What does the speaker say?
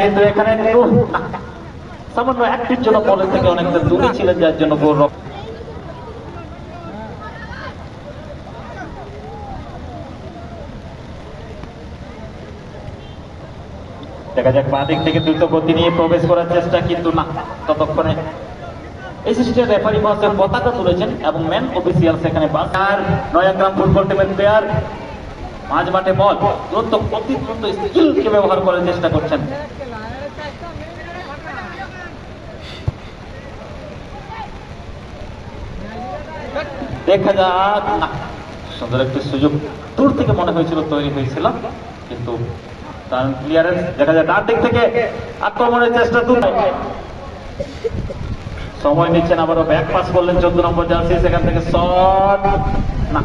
কিন্তু এখানে সামান্য একটির জন্য থেকে অনেকটা দূরে ছিলেন, যার জন্য দেখা যাক বাঁ দিক থেকে দ্রুত গতি নিয়ে প্রবেশ করার চেষ্টা, কিন্তু না, ততক্ষণে এসিস্টে রেফারি মহাশয় পতাকা তুলেছেন এবং ম্যান অফিসিয়াল সেখানে বাস আর নয়াগ্রাম ফুটবল টিমের প্লেয়ার মাঝ মাঠে বল, দ্রুত, অতি দ্রুত স্কিলকে ব্যবহার করার চেষ্টা করছেন। দেখা যাক। সুন্দর একটি সুযোগ দূর থেকে মনে হয়েছিল, তৈরি হয়েছিল, কিন্তু তার ক্লিয়ারেন্স দেখা যায় ডান দিক থেকে আক্রমণের চেষ্টা দূর। সময় নিচ্ছেন আবারও ব্যাক পাস করলেন, চোদ্দ নম্বর জার্সি, সেখান থেকে শট না